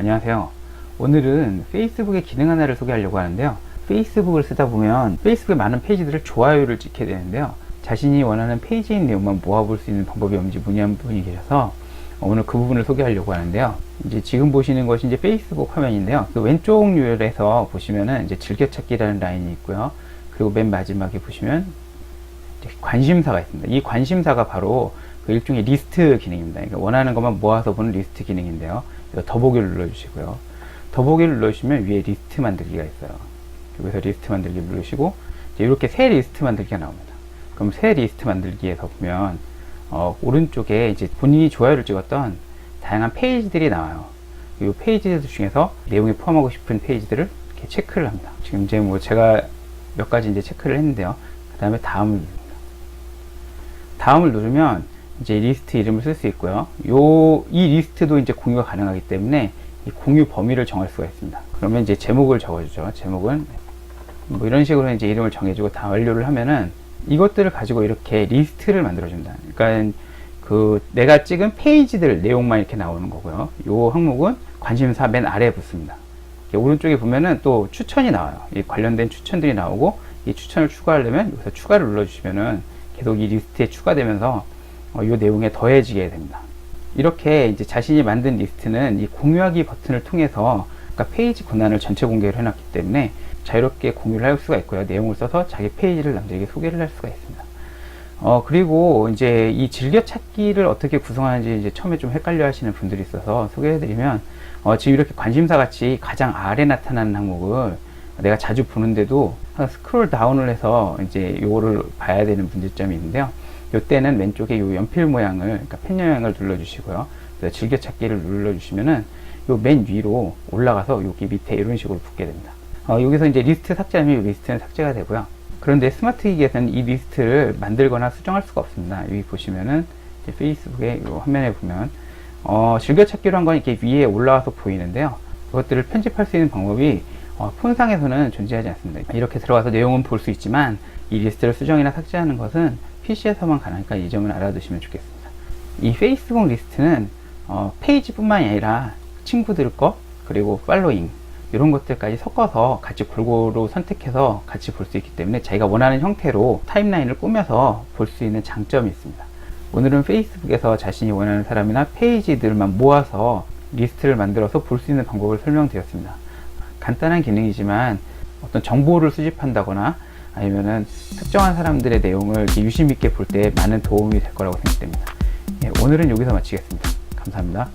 안녕하세요. 오늘은 페이스북의 기능 하나를 소개하려고 하는데요. 페이스북을 쓰다 보면 페이스북의 많은 페이지들을 좋아요를 찍게 되는데요. 자신이 원하는 페이지인 내용만 모아볼 수 있는 방법이 없는지 문의한 분이 계셔서 오늘 그 부분을 소개하려고 하는데요. 이제 지금 보시는 것이 이제 페이스북 화면인데요. 그 왼쪽 유열에서 보시면은 이제 즐겨찾기라는 라인이 있고요. 그리고 맨 마지막에 보시면 관심사가 있습니다. 이 관심사가 바로 그 일종의 리스트 기능입니다. 그러니까 원하는 것만 모아서 보는 리스트 기능인데요. 더보기를 눌러주시고요. 더보기를 눌러주시면 위에 리스트 만들기가 있어요. 여기서 리스트 만들기 누르시고 이렇게 새 리스트 만들기가 나옵니다. 그럼 새 리스트 만들기에서 보면 어, 오른쪽에 이제 본인이 좋아요를 찍었던 다양한 페이지들이 나와요. 이 페이지들 중에서 내용에 포함하고 싶은 페이지들을 이렇게 체크를 합니다. 지금 이제 뭐 제가 몇 가지 이제 체크를 했는데요. 그 다음에 다음을 누릅니다. 다음을 누르면 이제 리스트 이름을 쓸 수 있고요. 요, 이 리스트도 이제 공유가 가능하기 때문에 이 공유 범위를 정할 수가 있습니다. 그러면 이제 제목을 적어주죠. 제목은 뭐 이런 식으로 이제 이름을 정해주고 다 완료를 하면은 이것들을 가지고 이렇게 리스트를 만들어준다. 그러니까 그 내가 찍은 페이지들 내용만 이렇게 나오는 거고요. 요 항목은 관심사 맨 아래에 붙습니다. 오른쪽에 보면은 또 추천이 나와요. 이 관련된 추천들이 나오고 이 추천을 추가하려면 여기서 추가를 눌러주시면은 계속 이 리스트에 추가되면서 어, 이 내용에 더해지게 됩니다. 이렇게 이제 자신이 만든 리스트는 이 공유하기 버튼을 통해서 그러니까 페이지 권한을 전체 공개를 해놨기 때문에 자유롭게 공유를 할 수가 있고요. 내용을 써서 자기 페이지를 남들에게 소개를 할 수가 있습니다. 어, 그리고 이제 이 즐겨찾기를 어떻게 구성하는지 이제 처음에 좀 헷갈려 하시는 분들이 있어서 소개해드리면, 어, 지금 이렇게 관심사 같이 가장 아래 나타나는 항목을 내가 자주 보는데도 스크롤 다운을 해서 이제 요거를 봐야 되는 문제점이 있는데요. 요때는 왼쪽에 요 연필 모양을, 그러니까 펜 모양을 눌러주시고요. 즐겨찾기를 눌러주시면은 요 맨 위로 올라가서 여기 밑에 이런 식으로 붙게 됩니다. 어, 여기서 이제 리스트 삭제하면 이 리스트는 삭제가 되고요. 그런데 스마트 기기에서는 이 리스트를 만들거나 수정할 수가 없습니다. 여기 보시면은 페이스북의 이 화면에 보면 어, 즐겨찾기로 한 건 이렇게 위에 올라와서 보이는데요. 그것들을 편집할 수 있는 방법이 어, 폰상에서는 존재하지 않습니다. 이렇게 들어가서 내용은 볼 수 있지만 이 리스트를 수정이나 삭제하는 것은 PC에서만 가능하니까 이 점을 알아두시면 좋겠습니다. 이 페이스북 리스트는 어, 페이지뿐만이 아니라 친구들 거 그리고 팔로잉 이런 것들까지 섞어서 같이 골고루 선택해서 같이 볼 수 있기 때문에 자기가 원하는 형태로 타임라인을 꾸며서 볼 수 있는 장점이 있습니다. 오늘은 페이스북에서 자신이 원하는 사람이나 페이지들만 모아서 리스트를 만들어서 볼 수 있는 방법을 설명드렸습니다. 간단한 기능이지만 어떤 정보를 수집한다거나 아니면은 특정한 사람들의 내용을 유심 있게 볼 때 많은 도움이 될 거라고 생각됩니다. 예, 오늘은 여기서 마치겠습니다. 감사합니다.